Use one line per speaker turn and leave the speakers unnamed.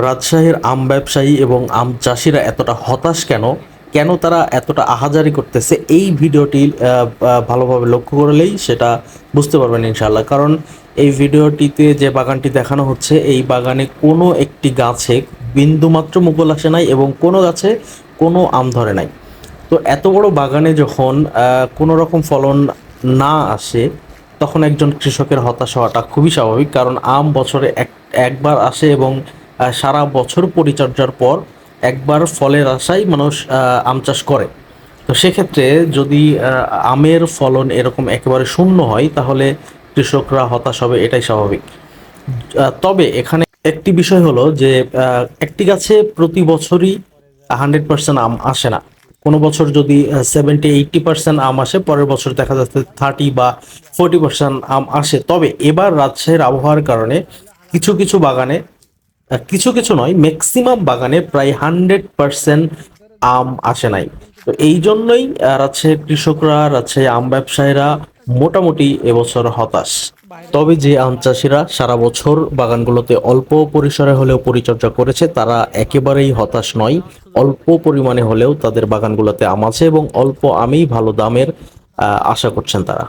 রাজশাহীর আম ব্যবসায়ী এবং আম চাষিরা এতটা হতাশ কেন? কেন তারা এতটা আহাজারি করতেছে? এই ভিডিওটি ভালোভাবে লক্ষ্য করলেই সেটা বুঝতে পারবেন ইনশাল্লাহ কারণ এই ভিডিওটিতে যে বাগানটি দেখানো হচ্ছে, এই বাগানে কোনো একটি গাছে বিন্দুমাত্র মুকুল আসে নাই এবং কোনো গাছে কোনো আম ধরে নাই। তো এত বড় বাগানে যখন কোনো রকম ফলন না আসে, তখন একজন কৃষকের হতাশ হওয়াটা খুবই স্বাভাবিক। কারণ আম বছরে এক, একবার আসে এবং সারা বছর পরিচর্যার পর একবার ফলের আশায় মানুষ আম চাষ করে। তো সেক্ষেত্রে যদি আমের ফলন এরকম একেবারে শূন্য হয়, তাহলে কৃষকরা হতাশ হবে, এটাই স্বাভাবিক। তবে এখানে একটি বিষয় হলো যে একটি গাছে প্রতি বছরই হান্ড্রেড পার্সেন্ট আম আসে না। কোনো বছর যদি সেভেন্টি, এইটটি পার্সেন্ট আম আসে, পরের বছর দেখা যাচ্ছে থার্টি বা ফোর্টি পার্সেন্ট আম আসে। তবে এবার রাজশাহীর আবহাওয়ার কারণে কিছু কিছু বাগানে কিছু কিছু নয় ম্যাক্সিমাম বাগানে প্রায় হান্ড্রেড পার্সেন্ট আম আসে নাই। তো এই জন্যই রাজশাহীর কৃষকরা রাজশাহী আম ব্যবসায়ীরা মোটামুটি এবছর হতাশ। তবে যে আম চাষিরা সারা বছর বাগানগুলোতে অল্প পরিসরে হলেও পরিচর্যা করেছে, তারা একেবারেই হতাশ নয়। অল্প পরিমাণে হলেও তাদের বাগানগুলোতে আম আছে এবং অল্প আমেই ভালো দামের আশা করছেন তারা।